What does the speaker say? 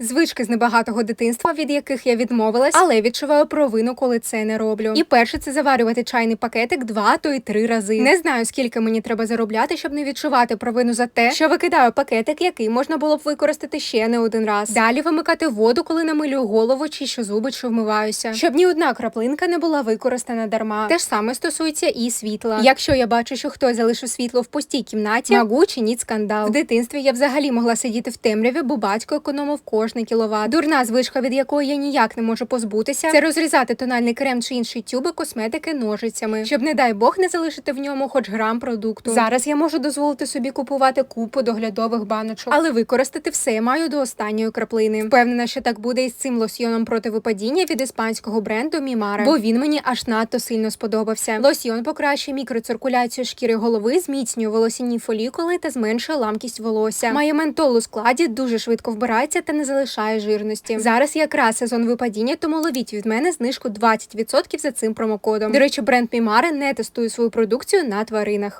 Звички з небагатого дитинства, від яких я відмовилась, але відчуваю провину, коли це не роблю. І перше це заварювати чайний пакетик два, то й три рази. Не знаю, скільки мені треба заробляти, щоб не відчувати провину за те, що викидаю пакетик, який можна було б використати ще не один раз. Далі вимикати воду, коли намилюю голову чи що зуби, чи вмиваюся, щоб ні одна краплинка не була використана дарма. Те ж саме стосується і світла. Якщо я бачу, що хтось залишив світло в пустій кімнаті, могу чиніть скандал. В дитинстві я взагалі могла сидіти в темряві, бо батько економив кожний кіловат. Дурна звичка, від якої я ніяк не можу позбутися, це розрізати тональний крем чи інші тюби косметики ножицями, щоб, не дай Бог, не залишити в ньому хоч грам продукту. Зараз я можу дозволити собі купувати купу доглядових баночок, але використати все я маю до останньої краплини. Впевнена, що так буде і з цим лосьйоном проти випадіння від іспанського бренду Мімара, бо він мені аж надто сильно сподобався. Лосьйон покращує мікроциркуляцію шкіри голови, зміцнює волосяні фолікули та зменшує ламкість волосся. Має ментол у складі, дуже швидко вбирається та не залишає жирності. Зараз якраз сезон випадіння, тому ловіть від мене знижку 20% за цим промокодом. До речі, бренд Мімари не тестує свою продукцію на тваринах.